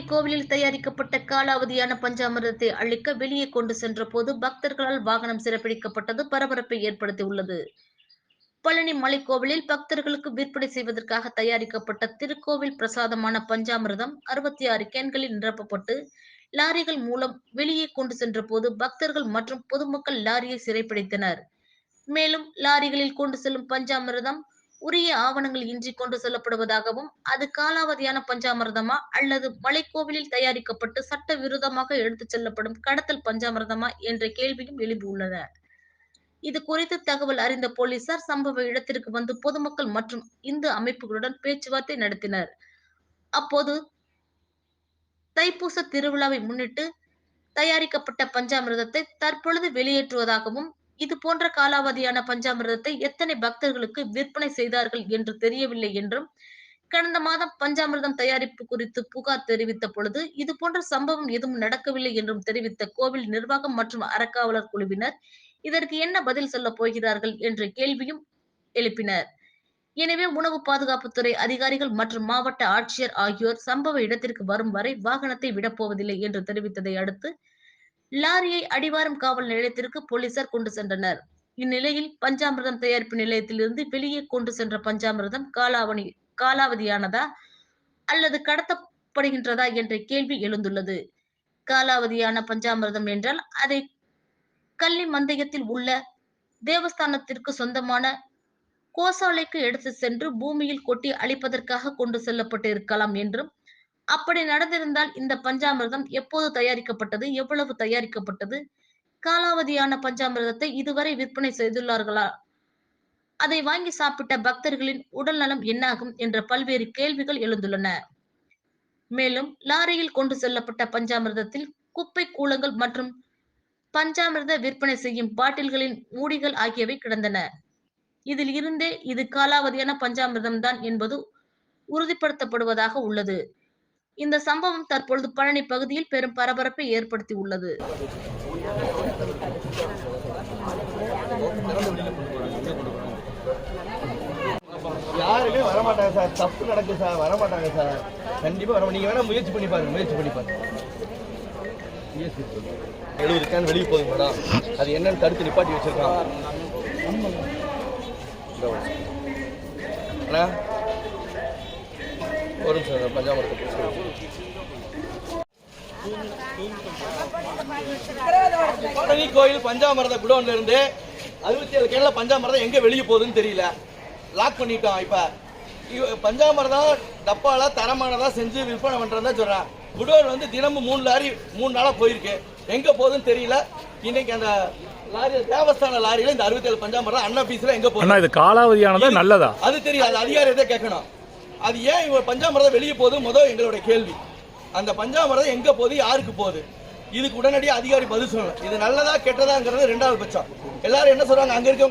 காலாவணி கோவிலில் தயாரிக்கப்பட்ட காலாவதியான பஞ்சாமிர்தத்தை அழிக்க வெளியே கொண்டு சென்ற போது பக்தர்களால் வாகனம் சிறப்பிடிக்கப்பட்டது பரபரப்பை ஏற்படுத்தியுள்ளது. பழனி மலைக்கோவிலில் பக்தர்களுக்கு விற்பனை செய்வதற்காக தயாரிக்கப்பட்ட திருக்கோவில் பிரசாதமான பஞ்சாமிரதம் அறுபத்தி ஆறு கேன்களில் நிரப்பப்பட்டு லாரிகள் மூலம் வெளியே கொண்டு சென்ற போது பக்தர்கள் மற்றும் பொதுமக்கள் லாரியை சிறைப்பிடித்தனர். மேலும் லாரிகளில் கொண்டு செல்லும் பஞ்சாமிரதம் உரிய ஆவணங்கள் இன்றி கொண்டு செல்லப்படுவதாகவும் அது காலாவதியான பஞ்சாமிர்தமா அல்லது மலைக்கோவிலில் தயாரிக்கப்பட்டு சட்ட விரோதமாக எடுத்துச் செல்லப்படும் கடத்தல் பஞ்சாமிர்தமா என்ற கேள்வியும் எழுப்பியுள்ளன இது குறித்து தகவல் அறிந்த போலீசார் சம்பவ இடத்திற்கு வந்து பொதுமக்கள் மற்றும் இந்து அமைப்புகளுடன் பேச்சுவார்த்தை நடத்தினர். அப்போது தைப்பூச திருவிழாவை முன்னிட்டு தயாரிக்கப்பட்ட பஞ்சாமிர்தத்தை தற்பொழுது வெளியேற்றுவதாகவும் இது போன்ற காலாவதியான பஞ்சாமிர்தத்தை எத்தனை பக்தர்களுக்கு விற்பனை செய்தார்கள் என்று தெரியவில்லை என்றும் கடந்த மாதம் பஞ்சாமிர்தம் தயாரிப்பு குறித்து புகார் தெரிவித்த பொழுது இது போன்ற சம்பவம் எதுவும் நடக்கவில்லை என்றும் தெரிவித்த கோவில் நிர்வாகம் மற்றும் அறக்காவலர் குழுவினர் இதற்கு என்ன பதில் சொல்ல போகிறார்கள் என்ற கேள்வியும் எழுப்பினர். எனவே உணவு பாதுகாப்புத்துறை அதிகாரிகள் மற்றும் மாவட்ட ஆட்சியர் ஆகியோர் சம்பவ இடத்திற்கு வரும் வரை வாகனத்தை விடப்போவதில்லை என்று தெரிவித்ததை அடுத்து லாரியை அடிவாரம் காவல் நிலையத்திற்கு போலீசார் கொண்டு சென்றனர். இந்நிலையில் பஞ்சாமிர்தம் தயாரிப்பு நிலையத்திலிருந்து வெளியே கொண்டு சென்ற பஞ்சாமிரதம் காலாவணி காலாவதியானதா அல்லது கடத்தப்படுகின்றதா என்ற கேள்வி எழுந்துள்ளது. காலாவதியான பஞ்சாமிர்தம் என்றால் அதை கள்ளி மந்தயத்தில் உள்ள தேவஸ்தானத்திற்கு சொந்தமான கோசாலைக்கு எடுத்து சென்று பூமியில் கொட்டி அழிப்பதற்காக கொண்டு செல்லப்பட்டு இருக்கலாம் என்றும் அப்படி நடந்திருந்தால் இந்த பஞ்சாமிர்தம் எப்போது தயாரிக்கப்பட்டது? எவ்வளவு தயாரிக்கப்பட்டது? காலாவதியான பஞ்சாமிர்தத்தை இதுவரை விற்பனை செய்துள்ளார்களா? அதை வாங்கி சாப்பிட்ட பக்தர்களின் உடல் நலம் என்னாகும் என்ற பல்வேறு கேள்விகள் எழுந்துள்ளன. மேலும் லாரியில் கொண்டு செல்லப்பட்ட பஞ்சாமிர்தத்தில் குப்பை கூலங்கள் மற்றும் பஞ்சாமிர்த விற்பனை செய்யும் பாட்டில்களின் மூடிகள் ஆகியவை கிடந்தன. இதில் இருந்தே இது காலாவதியான பஞ்சாமிர்தம் தான் என்பது உறுதிப்படுத்தப்படுவதாக உள்ளது. இந்த சம்பவம் தற்பொழுது பழனி பகுதியில் பெரும் பரபரப்பை ஏற்படுத்தி உள்ளது. யாருமே வரமாட்டாங்க சார். தப்பு நடக்குது சார். வரமாட்டாங்க சார். கண்டிப்பா வர நீங்க வேணா முயற்சி பண்ணி பாருங்க முயற்சி பண்ணி பாருங்க. எழுபது கேன் வெளியே போகுது மேடம். அது என்னன்னு தடுத்து நிப்பாட்டி வச்சிருக்கான் அண்ணா? நிமிஷம் இந்த பஞ்சாமரத்தை பழனி கோயில் பஞ்சாமிரத குடோன்ல இருந்து அறுபத்தி ஏழு கேன்ல பஞ்சாமிரதம் எங்க வெளியே போகுதுன்னு தெரியல. லாக் பண்ணிட்டோம் இப்ப. பஞ்சாமிரதம் டப்பால தரமானதா செஞ்சு விற்பனை பண்றதா சொல்றேன். குடோன் வந்து தினமும் மூணு லாரி மூணு நாளா போயிருக்கு. எங்க போகுதுன்னு தெரியல. இன்னைக்கு அந்த லாரி தேவஸ்தான லாரியில இந்த அறுபத்தி ஏழு பஞ்சாமிரதம் அண்ணா பீஸ்ல எங்க போகுது? இது காலாவதியானதா நல்லதா? அது தெரியும் அது அதிகாரியத்தை கேட்கணும் அது ஏன் இவங்க பஞ்சாமிரதம் வெளியே போகுது? முதல் எங்களுடைய கேள்வி. அந்த பஞ்சாமிரதம் எங்கே போகுது? யாருக்கு போகுது? இதுக்கு உடனடியாக அதிகாரி பதில் சொல்லணும். இது நல்லதா கெட்டதாங்கிறது ரெண்டாவது பட்சம். எல்லாரும் என்ன சொல்றாங்க? அங்க இருக்கவங்க